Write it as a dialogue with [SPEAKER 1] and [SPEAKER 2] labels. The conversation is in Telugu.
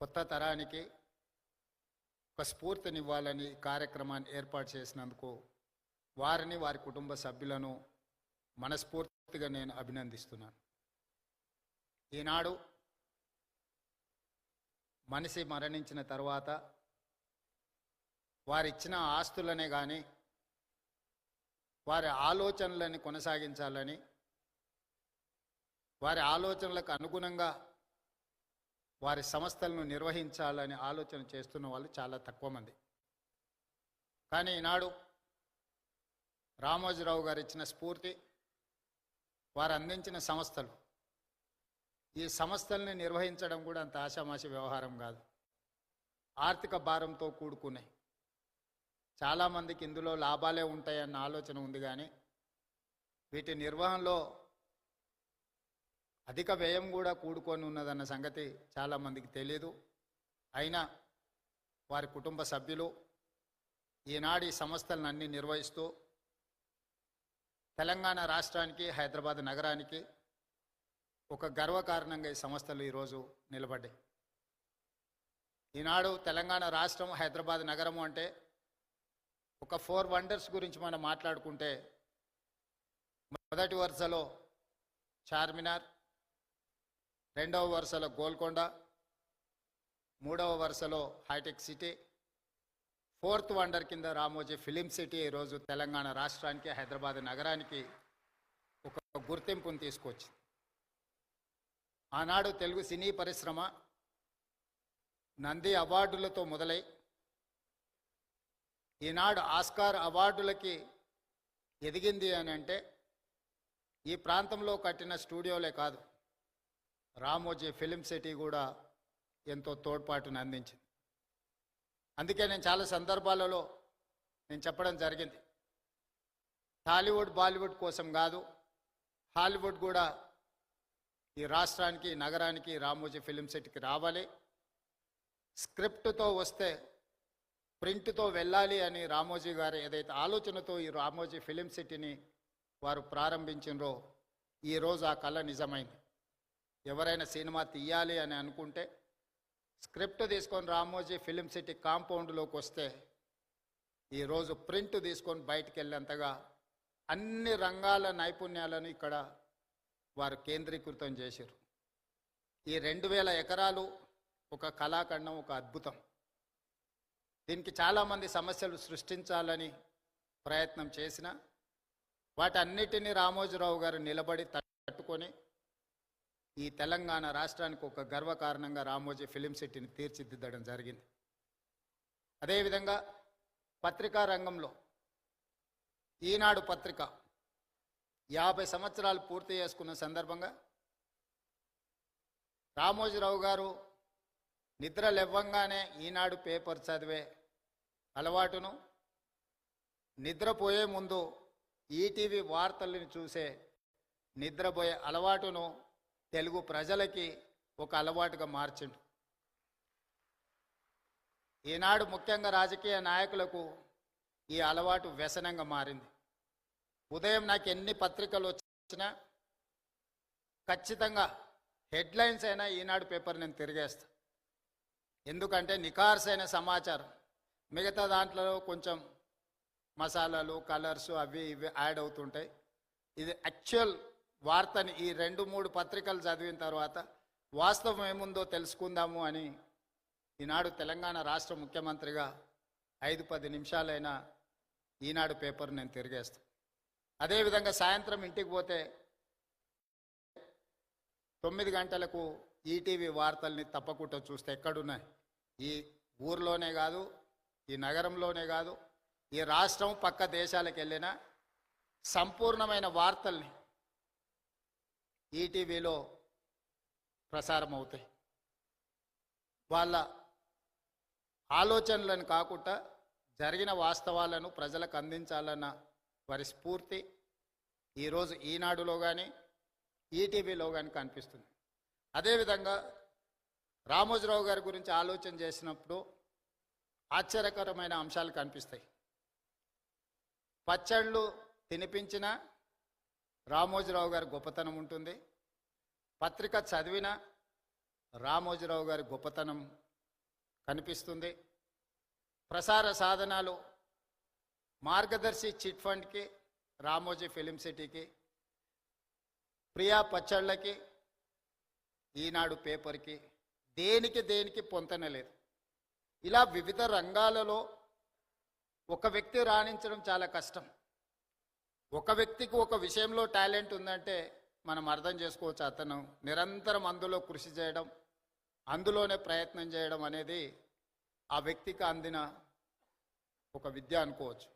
[SPEAKER 1] కొత్త తరానికి ఒక స్ఫూర్తినివ్వాలని కార్యక్రమాన్ని ఏర్పాటు చేసినందుకు వారిని వారి కుటుంబ సభ్యులను మనస్ఫూర్తిగా నేను అభినందిస్తున్నాను. ఈనాడు మనిషి మరణించిన తర్వాత వారిచ్చిన ఆస్తులనే కానీ వారి ఆలోచనలని కొనసాగించాలని వారి ఆలోచనలకు అనుగుణంగా వారి సంస్థలను నిర్వహించాలని ఆలోచన చేస్తున్న వాళ్ళు చాలా తక్కువ మంది. కానీ ఈనాడు రామోజీరావు గారు ఇచ్చిన స్ఫూర్తి వారు అందించిన సంస్థలు ఈ సంస్థల్ని నిర్వహించడం కూడా అంత ఆషామాషి వ్యవహారం కాదు. ఆర్థిక భారంతో కూడుకున్నాయి. చాలామందికి ఇందులో లాభాలే ఉంటాయన్న ఆలోచన ఉంది కానీ వీటి నిర్వహణలో అధిక వ్యయం కూడా కూడుకొని ఉన్నదన్న సంగతి చాలామందికి తెలియదు అయినా వారి కుటుంబ సభ్యులు ఈనాడు ఈ సంస్థలను అన్ని నిర్వహిస్తూ తెలంగాణ రాష్ట్రానికి హైదరాబాద్ నగరానికి ఒక గర్వకారణంగా ఈ సంస్థలు ఈరోజు నిలబడ్డాయి. ఈనాడు తెలంగాణ రాష్ట్రం హైదరాబాద్ నగరము అంటే ఒక ఫోర్ వండర్స్ గురించి మనం మాట్లాడుకుంటే మొదటి వరుసలో చార్మినార్ రెండవ వరుసలో గోల్కొండ మూడవ వరుసలో హైటెక్ సిటీ ఫోర్త్ వండర్ కింద రామోజీ ఫిలిం సిటీ ఈరోజు తెలంగాణ రాష్ట్రానికి హైదరాబాద్ నగరానికి ఒక గుర్తింపును తీసుకొచ్చింది. ఆనాడు తెలుగు సినీ పరిశ్రమ నంది అవార్డులతో మొదలై ఈనాడు ఆస్కార్ అవార్డులకి ఎదిగింది అని అంటే ఈ ప్రాంతంలో కట్టిన స్టూడియోలే కాదు రామోజీ ఫిలిం సిటీ కూడా ఎంతో తోడ్పాటును అందించింది. అందుకే నేను చాలా సందర్భాలలో నేను చెప్పడం జరిగింది. టాలీవుడ్ బాలీవుడ్ కోసం కాదు హాలీవుడ్ కూడా ఈ రాష్ట్రానికి నగరానికి రామోజీ ఫిలిం సిటీకి రావాలి. స్క్రిప్ట్తో వస్తే ప్రింట్తో వెళ్ళాలి అని రామోజీ గారు ఏదైతే ఆలోచనతో ఈ రామోజీ ఫిలిం సిటీని వారు ప్రారంభించినరో ఈరోజు ఆ కళ నిజమైంది. ఎవరైనా సినిమా తీయాలి అని అనుకుంటే స్క్రిప్ట్ తీసుకొని రామోజీ ఫిలిం సిటీ కాంపౌండ్లోకి వస్తే ఈరోజు ప్రింట్ తీసుకొని బయటికి వెళ్ళేంతగా అన్ని రంగాల నైపుణ్యాలను ఇక్కడ వారు కేంద్రీకృతం చేశారు. ఈ రెండు వేల ఎకరాలు ఒక కళాఖండం ఒక అద్భుతం. దీనికి చాలామంది సమస్యలు సృష్టించాలని ప్రయత్నం చేసిన వాటన్నిటినీ రామోజీరావు గారు నిలబడి తట్టుకొని ఈ తెలంగాణ రాష్ట్రానికి ఒక గర్వకారణంగా రామోజీ ఫిలిం సిటీని తీర్చిదిద్దడం జరిగింది. అదేవిధంగా పత్రికా రంగంలో ఈనాడు పత్రిక యాభై సంవత్సరాలు పూర్తి చేసుకున్న సందర్భంగా రామోజీరావు గారు నిద్ర లేవ్వంగానే ఈనాడు పేపర్ చదివే అలవాటును నిద్రపోయే ముందు ఈటీవీ వార్తలను చూసే నిద్రపోయే అలవాటును తెలుగు ప్రజలకి ఒక అలవాటుగా మార్చిండు. ఈనాడు ముఖ్యంగా రాజకీయ నాయకులకు ఈ అలవాటు వ్యసనంగా మారింది. ఉదయం నాకు ఎన్ని పత్రికలు వచ్చినా ఖచ్చితంగా హెడ్లైన్స్ అయినా ఈనాడు పేపర్ నేను తిరిగేస్తా. ఎందుకంటే నికార్సైన సమాచారం. మిగతా దాంట్లో కొంచెం మసాలాలు కలర్స్ అవి ఇవి యాడ్ అవుతుంటాయి. ఇది యాక్చువల్ వార్తని ఈ రెండు మూడు పత్రికలు చదివిన తర్వాత వాస్తవం ఏముందో తెలుసుకుందాము అని ఈనాడు తెలంగాణ రాష్ట్ర ముఖ్యమంత్రిగా ఐదు పది నిమిషాలైనా ఈనాడు పేపర్ నేను తిరిగేస్తాను అదేవిధంగా సాయంత్రం ఇంటికి పోతే తొమ్మిది గంటలకు ఈటీవీ వార్తల్ని తప్పకుండా చూస్తే ఎక్కడున్నాయి? ఈ ఊర్లోనే కాదు ఈ నగరంలోనే కాదు ఈ రాష్ట్రం పక్క దేశాలకు వెళ్ళిన సంపూర్ణమైన వార్తల్ని ఈటీవీలో ప్రసారం అవుతాయి వాళ్ళ ఆలోచనలను కాకుండా జరిగిన వాస్తవాలను ప్రజలకు అందించాలన్న వారి స్ఫూర్తి ఈరోజు ఈనాడులో కానీ ఈటీవీలో కానీ కనిపిస్తుంది. అదేవిధంగా రామోజీరావు గారి గురించి ఆలోచన చేసినప్పుడు ఆశ్చర్యకరమైన అంశాలు కనిపిస్తాయి. పచ్చళ్ళు తినిపించిన రామోజీరావు గారి గొప్పతనం ఉంటుంది. పత్రిక చదివిన రామోజీరావు గారి గొప్పతనం కనిపిస్తుంది. ప్రసార సాధనాలు మార్గదర్శి చిట్ ఫండ్కి రామోజీ ఫిలిం సిటీకి ప్రియా పచ్చళ్ళకి ఈనాడు పేపర్కి దేనికి దేనికి పొంతనలేదు ఇలా వివిధ రంగాలలో ఒక వ్యక్తి రాణించడం చాలా కష్టం. ఒక వ్యక్తికి ఒక విషయంలో టాలెంట్ ఉందంటే మనం అర్థం చేసుకోవచ్చు అతను నిరంతరం అందులో కృషి చేయడం అందులోనే ప్రయత్నం చేయడం అనేది ఆ వ్యక్తికి అందిన ఒక విద్య అనుకోవచ్చు.